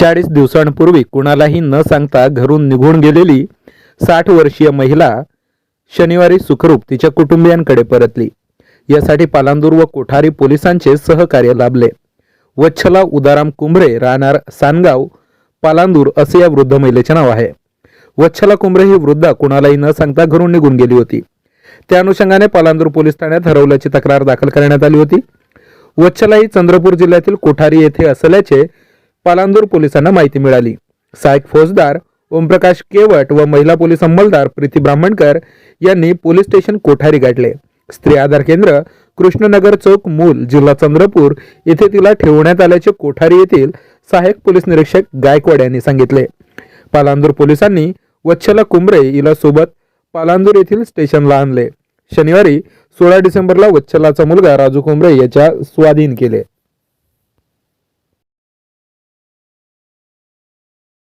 चाळीस दिवसांपूर्वी कुणालाही न सांगता घरून निघून गेलेली साठ वर्षीय महिला शनिवारी सुखरूप तिच्या कुटुंबियांकडे परतली. यासाठी पालांदूर व कोठारी पोलिसांचे सहकार्य लाभले. वच्छला उदाराम कुंभरे राहणार सानगाव पालांदूर असे या वृद्ध महिलेचे नाव आहे. वच्छला कुंभरे ही वृद्धा कुणालाही न सांगता घरून निघून गेली होती. त्या अनुषंगाने पालांदूर पोलीस ठाण्यात हरवल्याची तक्रार दाखल करण्यात आली होती. वच्छला ही चंद्रपूर जिल्ह्यातील कोठारी येथे असल्याचे पालांदूर पोलिसांना माहिती मिळाली. सहायक फौजदार ओमप्रकाश केवट व महिला पोलीस अंमलदार प्रीती ब्राह्मणकर यांनी पोलीस स्टेशन कोठारी गाठले. स्त्री आधार केंद्र कृष्णनगर चौक मूल जिल्हा चंद्रपूर येथे तिला ठेवण्यात आल्याचे कोठारी येथील सहाय्यक पोलीस निरीक्षक गायकवाड यांनी सांगितले. पालांदूर पोलिसांनी वच्छला कुंबरे हिला सोबत पालांदूर येथील स्टेशनला आणले. शनिवारी सोळा डिसेंबरला वच्छलाचा मुलगा राजू कुंबरे याच्या स्वाधीन केले.